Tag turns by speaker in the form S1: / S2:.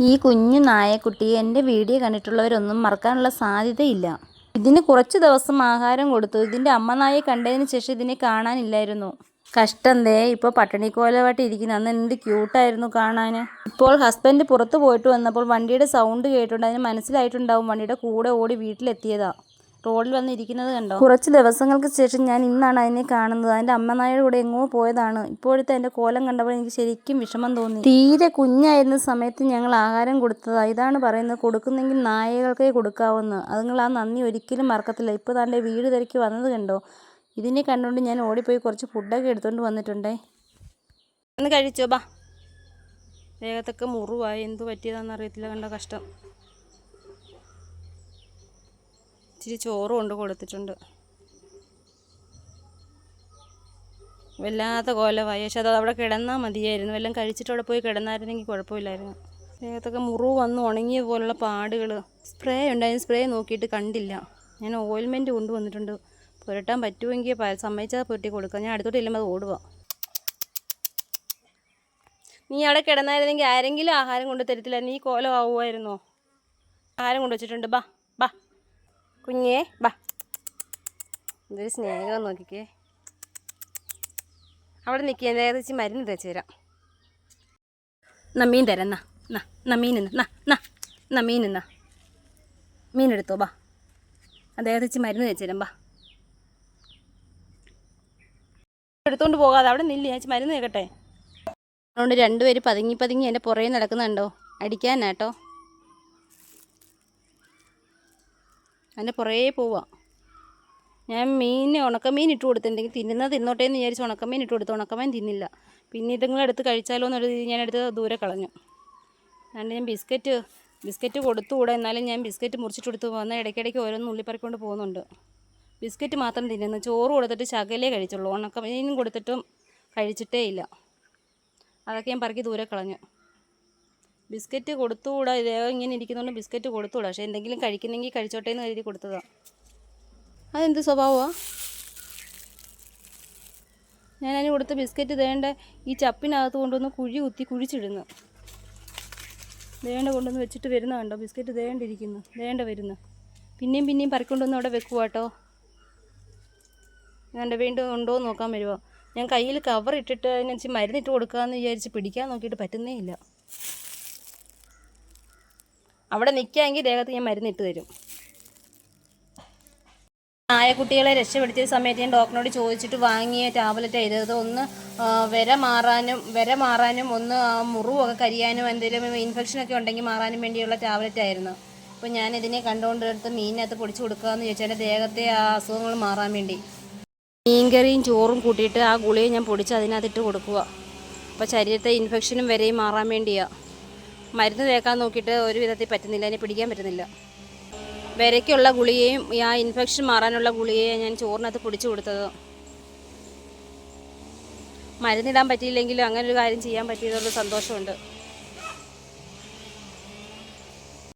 S1: ഈ കുഞ്ഞു നായക്കുട്ടി എന്റെ വീഡിയോ കണ്ടിട്ടുള്ളവരൊന്നും മറക്കാനുള്ള സാധ്യതയില്ല. ഇതിന് കുറച്ച് ദിവസം ആഹാരം കൊടുത്തു. ഇതിന്റെ അമ്മ നായെ കണ്ടതിന് ശേഷം ഇതിനെ കാണാനില്ലായിരുന്നു. കഷ്ടം ദേ ഇപ്പോൾ പട്ടിണിക്കോലമായിട്ട് ഇരിക്കുന്നു. അന്ന് എന്ത് ക്യൂട്ടായിരുന്നു കാണാൻ ഇപ്പോൾ ഹസ്ബൻഡ് പുറത്ത് പോയിട്ട് വന്നപ്പോൾ വണ്ടിയുടെ സൗണ്ട് കേട്ടുകൊണ്ട് അതിന് മനസ്സിലായിട്ടുണ്ടാവും വണ്ടിയുടെ കൂടെ ഓടി വീട്ടിലെത്തിയതാ. റോഡിൽ വന്നിരിക്കുന്നത് കണ്ടോ? കുറച്ച് ദിവസങ്ങൾക്ക് ശേഷം ഞാൻ ഇന്നാണ് അതിനെ കാണുന്നത്. അതിന്റെ അമ്മനായുടെ കൂടെ എങ്ങോ പോയതാണ്. ഇപ്പോഴത്തെ അതിന്റെ കോലം കണ്ടപ്പോൾ എനിക്ക് ശരിക്കും വിഷമം തോന്നി. തീരെ കുഞ്ഞായിരുന്ന സമയത്ത് ഞങ്ങൾ ആഹാരം കൊടുത്തത്. ഇതാണ് പറയുന്നത് കൊടുക്കുന്നെങ്കിൽ നായകൾക്കേ കൊടുക്കാവുന്ന. അതുങ്ങൾ ആ നന്ദി ഒരിക്കലും മറക്കത്തില്ല. ഇപ്പോൾ താന്റെ വീട് തിരക്കി വന്നത് കണ്ടോ? ഇതിനെ കണ്ടുകൊണ്ട് ഞാൻ ഓടിപ്പോയി കുറച്ച് ഫുഡൊക്കെ എടുത്തുകൊണ്ട് വന്നിട്ടുണ്ടേ. ഒന്ന് കഴിച്ചോ ബാ. ദേഹത്തൊക്കെ മുറിവായി. എന്ത് പറ്റിയതാണെന്ന് അറിയത്തില്ല കണ്ട കഷ്ടം. ഇച്ചിരി ചോറ് കൊണ്ട് കൊടുത്തിട്ടുണ്ട്. വല്ലാത്ത കോലമായി. പക്ഷെ അത് അവിടെ കിടന്നാൽ മതിയായിരുന്നു. വല്ലതും കഴിച്ചിട്ട് അവിടെ പോയി കിടന്നായിരുന്നെങ്കിൽ കുഴപ്പമില്ലായിരുന്നു. ദേഹത്തൊക്കെ മുറിവ് വന്ന് ഉണങ്ങിയ പോലുള്ള പാടുകൾ. സ്പ്രേ ഉണ്ടായിരുന്നു. സ്പ്രേ നോക്കിയിട്ട് കണ്ടില്ല. ഞാൻ ഓയിൽമെന്റ് കൊണ്ടുവന്നിട്ടുണ്ട്. പുരട്ടാൻ പറ്റുമെങ്കിൽ സമ്മതിച്ചാൽ പുരട്ടി കൊടുക്കാം. ഞാൻ അടുത്തോട്ട് ചെല്ലുമ്പോൾ അത് ഓടുക നീ അവിടെ കിടന്നായിരുന്നെങ്കിൽ ആരെങ്കിലും ആഹാരം കൊണ്ടു തരത്തില്ല നീ കോലം ആവുമായിരുന്നോ? ആഹാരം കൊണ്ടുവച്ചിട്ടുണ്ട് ബാ ബാ. കുഞ്ഞേ ബാ. ഇതൊരു സ്നേഹം നോക്കിക്കേ. അവിടെ നിൽക്കുക എന്തായാലും വെച്ച് മരുന്ന് തേച്ച് തരാം. നമ്മീൻ മീൻ തരാം എന്നാ നാ എന്നാ മീൻ എന്നാ എന്നാ എന്നാ മീൻ മീൻ എടുത്തോ ബാ. അദ്ദേഹത്തെ വെച്ച് മരുന്ന് തേച്ച് തരാം ബാ. എടുത്തോണ്ട് പോകാതെ അവിടെ നില്ല ഇച്ചിരി മരുന്ന് കേട്ടെ അതുകൊണ്ട് രണ്ടുപേര് പതുങ്ങി പതുങ്ങി എന്റെ പുറകെ നടക്കുന്നുണ്ടോ? അടിക്കാനാട്ടോ. അതിന്റെ പുറകെ പോവാം. ഞാൻ മീൻ ഉണക്കമീൻ ഇട്ട് കൊടുത്തിട്ടുണ്ടെങ്കിൽ തിന്നുന്നത് തിന്നോട്ടെ എന്ന് വിചാരിച്ച് ഉണക്കമീൻ ഇട്ട് കൊടുത്തു. ഉണക്കമീൻ തിന്നില്ല. പിന്നെ ഇതുങ്ങൾ എടുത്ത് കഴിച്ചാലോ എന്നൊരു ഞാൻ എടുത്ത് ദൂരെ കളഞ്ഞു. അതുകൊണ്ട് ഞാൻ ബിസ്ക്കറ്റ് ബിസ്ക്കറ്റ് കൊടുത്തുകൂടെ. എന്നാലും ഞാൻ ബിസ്ക്കറ്റ് മുറിച്ചിട്ട് കൊടുത്ത് പോകുന്ന ഇടയ്ക്കിടയ്ക്ക് ഓരോന്ന് ഉള്ളിപ്പറിക്കൊണ്ട് പോകുന്നുണ്ട്. ബിസ്ക്കറ്റ് മാത്രം തിന്നുന്നു. ചോറ് കൊടുത്തിട്ട് ശകലേ കഴിച്ചുള്ളൂ. ഉണക്കമീനും കൊടുത്തിട്ടും കഴിച്ചിട്ടേ ഇല്ല. അതൊക്കെ ഞാൻ പറക്കി ദൂരെ കളഞ്ഞു. ബിസ്ക്കറ്റ് കൊടുത്തുകൂടാ? ഇതേ ഇങ്ങനെ ഇരിക്കുന്നതുകൊണ്ട് ബിസ്ക്കറ്റ് കൊടുത്തുകൂടാ? പക്ഷേ എന്തെങ്കിലും കഴിക്കുന്നെങ്കിൽ കഴിച്ചോട്ടെ എന്ന് കരുതി കൊടുത്തതാണ് അതെന്ത് സ്വഭാവമാണ് ഞാൻ അതിന് കൊടുത്ത ബിസ്ക്കറ്റ് ദേണ്ട ഈ ചപ്പിനകത്ത് കൊണ്ടുവന്ന് കുഴി കുത്തി കുഴിച്ചിടുന്നു. ദേണ്ട കൊണ്ടുവന്ന് വെച്ചിട്ട് വരുന്ന കണ്ടോ? ബിസ്ക്കറ്റ് ദേണ്ടിരിക്കുന്നു ദേണ്ട വരുന്നു. പിന്നെയും പിന്നെയും പറിക്കൊണ്ടുവന്ന് അവിടെ വെക്കുക കേട്ടോ എന്റെ വീണ്ടും ഉണ്ടോ എന്ന് നോക്കാൻ വരുമോ ഞാൻ കയ്യിൽ കവർ ഇട്ടിട്ട് അതിനനുസരിച്ച് മരുന്നിട്ട് കൊടുക്കാമെന്ന് വിചാരിച്ച് പിടിക്കാൻ നോക്കിയിട്ട് പറ്റുന്നേ ഇല്ല. അവിടെ നിൽക്കാമെങ്കിൽ ദേഹത്ത് ഞാൻ മരുന്നിട്ട് തരും. നായക്കുട്ടികളെ രക്ഷപ്പെടുത്തിയ സമയത്ത് ഞാൻ ഡോക്ടറിനോട് ചോദിച്ചിട്ട് വാങ്ങിയ ടാബ്ലറ്റ് ആയിരുന്നത് ഒന്ന് വര മാറാനും വിര മാറാനും ഒന്ന് മുറിവൊക്കെ കരിയാനും എന്തെങ്കിലും ഇൻഫെക്ഷനൊക്കെ ഉണ്ടെങ്കിൽ മാറാനും വേണ്ടിയുള്ള ടാബ്ലറ്റ് ആയിരുന്നു. അപ്പോൾ ഞാൻ ഇതിനെ കണ്ടുകൊണ്ട് കണ്ടുകൊണ്ടെടുത്ത് മീനിനകത്ത് പൊടിച്ചു കൊടുക്കുകയെന്ന് ചോദിച്ചാൽ എന്റെ ദേഹത്തെ ആ അസുഖങ്ങൾ മാറാൻ വേണ്ടി. മീൻകറിയും ചോറും കൂട്ടിയിട്ട് ആ ഗുളിക ഞാൻ പൊടിച്ച് അതിനകത്തിട്ട് കൊടുക്കുക അപ്പോൾ ശരീരത്തെ ഇൻഫെക്ഷനും വരെയും മാറാൻ വേണ്ടിയാണ് മരുന്ന് തേക്കാൻ നോക്കിയിട്ട് ഒരു വിധത്തിൽ പറ്റുന്നില്ല അതിനെ പിടിക്കാൻ പറ്റുന്നില്ല. വിരയ്ക്കുള്ള ഗുളികയും ആ ഇൻഫെക്ഷൻ മാറാനുള്ള ഗുളികയും ഞാൻ ചോറിനകത്ത് പൊടിച്ചു കൊടുത്തത്. മരുന്നിടാൻ പറ്റിയില്ലെങ്കിലും അങ്ങനെ ഒരു കാര്യം ചെയ്യാൻ പറ്റിയതുകൊണ്ട് സന്തോഷമുണ്ട്.